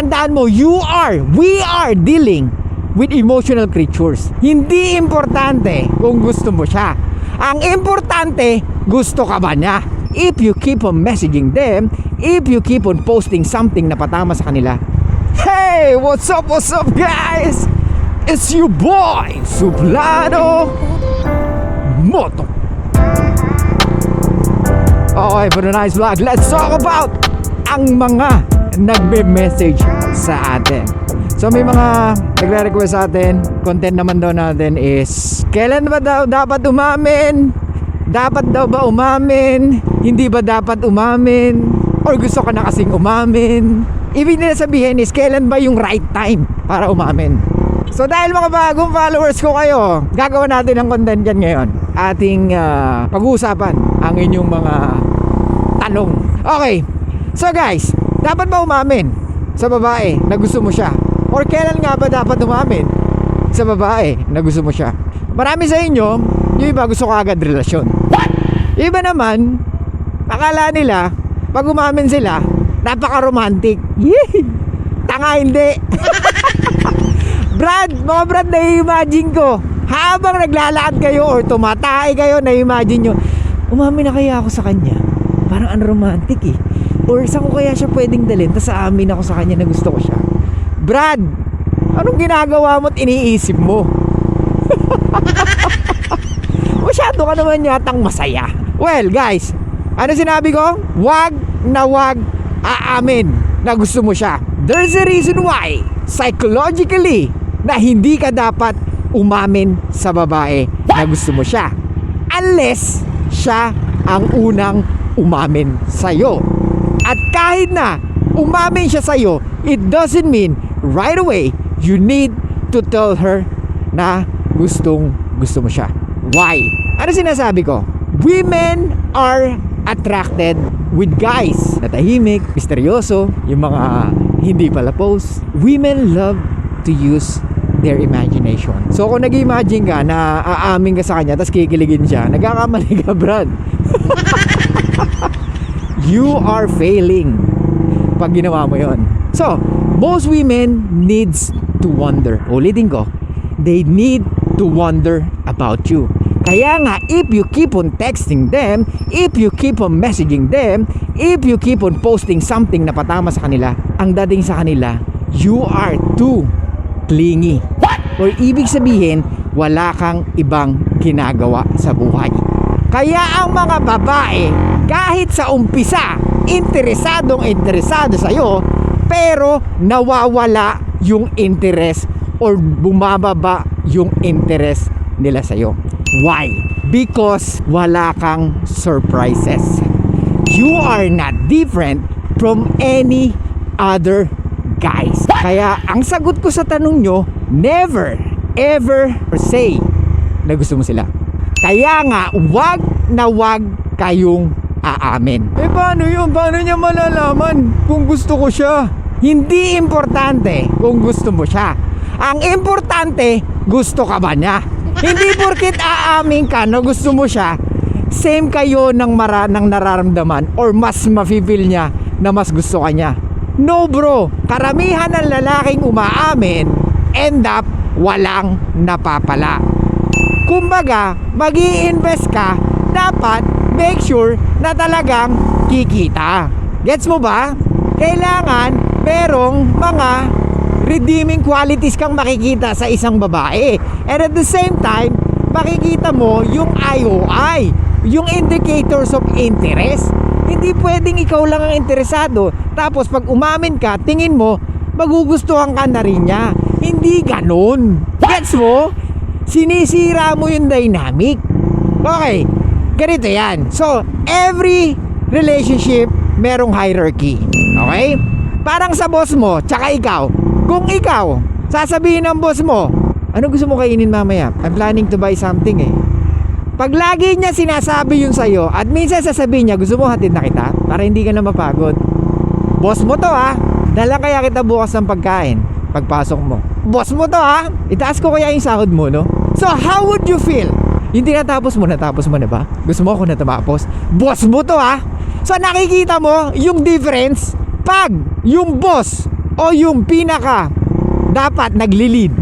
tandaan mo, you are, we are dealing with emotional creatures. Hindi importante kung gusto mo siya. Ang importante, gusto ka ba niya? If you keep on messaging them, if you keep on posting something na patama sa kanila, Hey, what's up, what's up guys? It's your boy, Suplado Moto. Okay, for tonight's vlog, let's talk about ang mga nagbe-message sa atin. So may mga nagre-request sa atin, content naman daw natin is kailan ba daw dapat umamin? Dapat daw ba umamin? Hindi ba dapat umamin? Or gusto ka na kasing umamin? Ibig nila sabihin is kailan ba yung right time para umamin? So dahil mga bagong followers ko kayo, gagawa natin ng content dyan ngayon. Ating ah, pag-uusapan ang inyong mga tanong. Okay, so guys, dapat ba umamin sa babae na gusto mo siya? Or kailan nga ba dapat umamin sa babae na gusto mo siya? Marami sa inyo, yung iba gusto ko agad relasyon. Iba naman, akala nila, pag umamin sila, napaka-romantic. Yee! Tanga hindi. Brad, mga Brad, na-imagine ko. Habang naglalakad kayo or tumatay kayo, na-imagine nyo, umamin na kaya ako sa kanya. Parang unromantic eh. Or saan ko kaya siya pwedeng dalhin? Tapos aamin ako sa kanya na gusto ko siya. Brad, anong ginagawa mo at iniisip mo? Masyado ka naman yatang masaya. Well, guys, ano sinabi ko? Wag na wag aamin na gusto mo siya. There's a reason why, psychologically, na hindi ka dapat umamin sa babae na gusto mo siya. Unless siya ang unang umamin sa'yo. At kahit na umamin siya sa'yo, it doesn't mean right away you need to tell her na gustong gusto mo siya. Why? Ano sinasabi ko? Women are attracted with guys na tahimik, misteryoso, yung mga hindi pala post. Women love to use their imagination. So kung nag-imagine ka na aamin ka sa kanya tapos kikiligin siya, nagkakamali ka, Brad. you are failing pag ginawa mo yon. So, most women needs to wonder. Ulitin ko, they need to wonder about you. Kaya nga, if you keep on texting them, if you keep on messaging them, if you keep on posting something na patama sa kanila, ang dating sa kanila, you are too clingy. Or ibig sabihin, wala kang ibang ginagawa sa buhay. Kaya ang mga babae, kahit sa umpisa, interesadong interesado sa'yo, pero nawawala yung interest or bumababa yung interest nila sa'yo. Why? Because wala kang surprises. You are not different from any other guys. Kaya ang sagot ko sa tanong nyo, never, ever say na gusto mo sila. Kaya nga, wag na wag kayong aamin. Eh paano yun? Paano niya malalaman kung gusto ko siya? Hindi importante kung gusto mo siya. Ang importante, gusto ka ba niya? Hindi porkit aamin ka na gusto mo siya, same kayo ng, mara, ng nararamdaman or mas mafe-feel niya na mas gusto ka niya. No bro, karamihan ng lalaking umaamin, end up walang napapala. Kumbaga, mag invest ka, dapat make sure na talagang kikita. Gets mo ba? Kailangan merong mga redeeming qualities kang makikita sa isang babae. And at the same time, makikita mo yung IOI, yung indicators of interest. Hindi pwedeng ikaw lang ang interesado. Tapos pag umamin ka, tingin mo, magugustuhan ka na rin niya. Hindi ganun. Gets mo? Sinisira mo yung dynamic. Okay, ganito yan. So, every relationship merong hierarchy. Okay? Parang sa boss mo, tsaka ikaw. Kung ikaw, sasabihin ng boss mo, ano gusto mo kainin mamaya? I'm planning to buy something eh. Pag lagi niya sinasabi yun sa'yo, at minsan sasabihin niya, gusto mo hatid na kita? Para hindi ka na mapagod. Boss mo to ha. Dala kaya kita bukas ng pagkain. Pagpasok mo. Boss mo to ha. Itaas ko kaya yung sahod mo, no? So, how would you feel? Yung tinatapos mo, natapos mo na ba? Gusto mo ako na tapos? Boss mo to ha. So, nakikita mo yung difference pag yung boss o yung pinaka dapat nagli-lead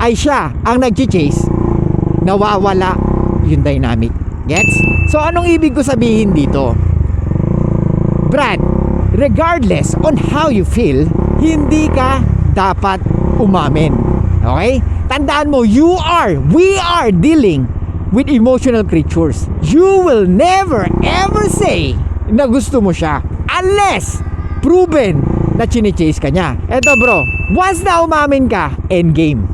ay siya ang nag-chase, nawawala yung dynamic. Gets? So anong ibig ko sabihin dito? Brad, regardless on how you feel, hindi ka dapat umamin. Okay? Tandaan mo, you are, we are dealing with emotional creatures. You will never ever say na gusto mo siya unless proven na chine-chase ka niya. Eto bro, once na umamin ka, endgame.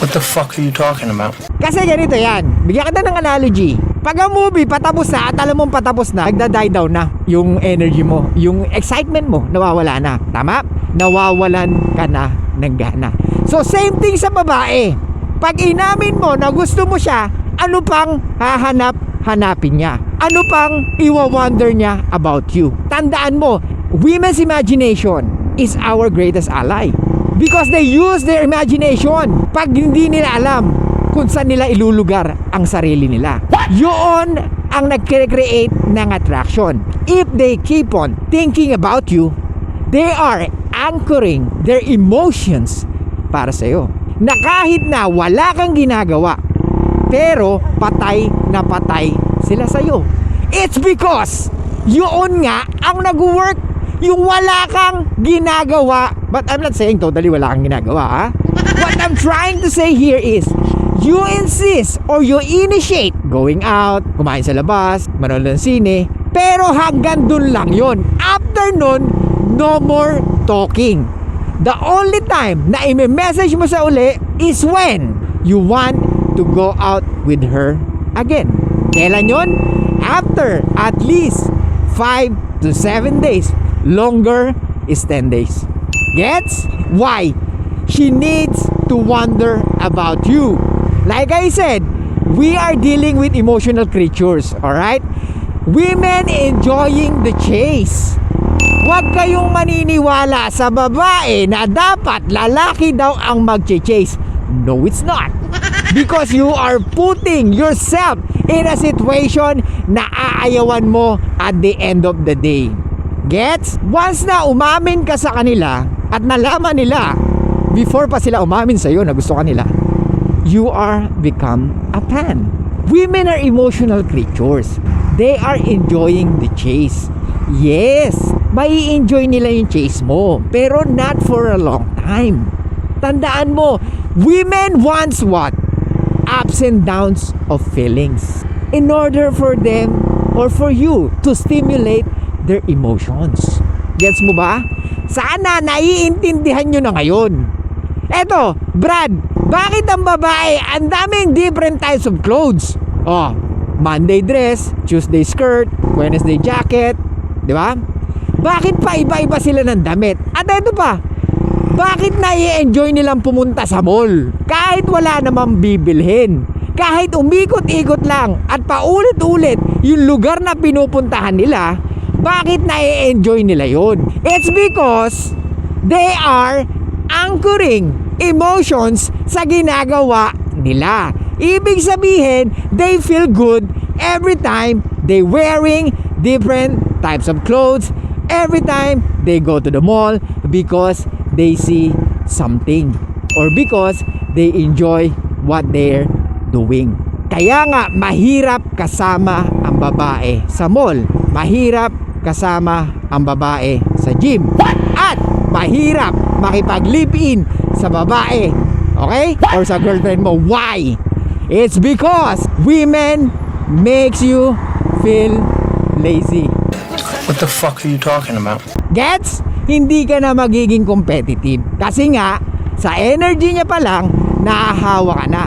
What the fuck are you talking about? Kasi ganito yan. Bigyan kita ng analogy. Pag ang movie patapos na at alam mong patapos na, nagda-die down na yung energy mo, yung excitement mo, nawawala na. Tama? Nawawalan ka na ng gana. So same thing sa babae. Pag inamin mo na gusto mo siya, ano pang hahanap hanapin niya? Ano pang iwa-wonder niya about you? Tandaan mo, women's imagination is our greatest ally. Because they use their imagination. Pag hindi nila alam kung saan nila ilulugar ang sarili nila. Yun ang nagkre-create ng attraction. If they keep on thinking about you, they are anchoring their emotions para sa'yo. Na kahit na wala kang ginagawa, pero patay na patay sila sa'yo. It's because yun nga ang nag-work yung wala kang ginagawa. But I'm not saying totally wala kang ginagawa, ha? What I'm trying to say here is, you insist or you initiate going out, kumain sa labas, manood ng sine, pero hanggang dun lang yon. After nun, no more talking. The only time na i-message mo sa uli is when you want to go out with her again. Kailan yon? After at least 5 to 7 days. Longer is 10 days. Gets? Why? She needs to wonder about you. Like I said, we are dealing with emotional creatures, alright? Women enjoying the chase. Huwag kayong maniniwala sa babae na dapat lalaki daw ang mag-chase. No, it's not. Because you are putting yourself in a situation na aayawan mo at the end of the day. Gets? Once na umamin ka sa kanila at nalaman nila before pa sila umamin sa iyo na gusto kanila, you are become a fan. Women are emotional creatures. They are enjoying the chase. Yes, mai enjoy nila yung chase mo, pero not for a long time. Tandaan mo, women wants what? Ups and downs of feelings. In order for them or for you to stimulate their emotions. Gets mo ba? Sana naiintindihan nyo na ngayon. Eto, Brad, bakit ang babae ang daming different types of clothes? Oh, Monday dress, Tuesday skirt, Wednesday jacket, di ba? Bakit pa iba-iba sila ng damit? At eto pa, bakit nai-enjoy nilang pumunta sa mall? Kahit wala namang bibilhin. Kahit umikot-ikot lang at paulit-ulit yung lugar na pinupuntahan nila, bakit nai-enjoy nila yon? It's because they are anchoring emotions sa ginagawa nila. Ibig sabihin, they feel good every time they wearing different types of clothes, every time they go to the mall because they see something or because they enjoy what they're doing. Kaya nga mahirap kasama ang babae sa mall. Mahirap kasama ang babae sa gym. At mahirap makipag-live-in sa babae. Okay? Or sa girlfriend mo. Why? It's because women makes you feel lazy. What the fuck are you talking about? Gets? Hindi ka na magiging competitive. Kasi nga, sa energy niya pa lang, nahahawa ka na.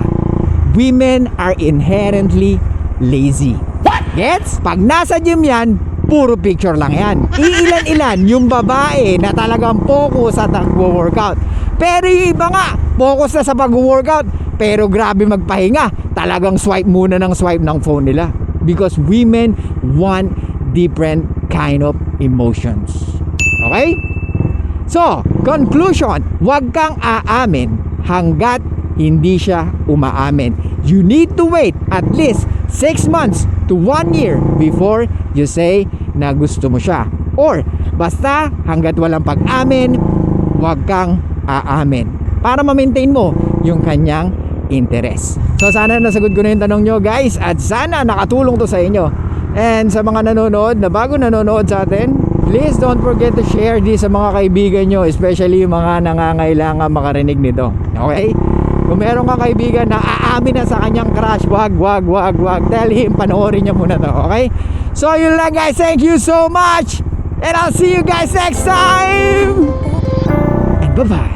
Women are inherently lazy. Gets? Pag nasa gym yan, puro picture lang yan. Iilan-ilan yung babae na talagang focus sa nagwo-workout. Pero yung iba nga, focus na sa pag-workout, pero grabe magpahinga. Talagang swipe muna ng swipe ng phone nila. Because women want different kind of emotions. Okay? So, conclusion, huwag kang aamin hanggat hindi siya umaamin. You need to wait at least 6 months to 1 year before you say na gusto mo siya. Or, basta hanggat walang pag-amin, huwag kang aamin para ma-maintain mo yung kanyang interest. So sana nasagot ko na yung tanong nyo guys at sana nakatulong to sa inyo. And sa mga nanonood na bago nanonood sa atin, please don't forget to share this sa mga kaibigan nyo, especially yung mga nangangailangan makarinig nito. Okay? Kung meron kang kaibigan na aamin na sa kanyang crush, wag, wag, wag, wag. Tell him, panoorin niya muna to, okay? So yun lang guys, thank you so much! And I'll see you guys next time! And bye-bye!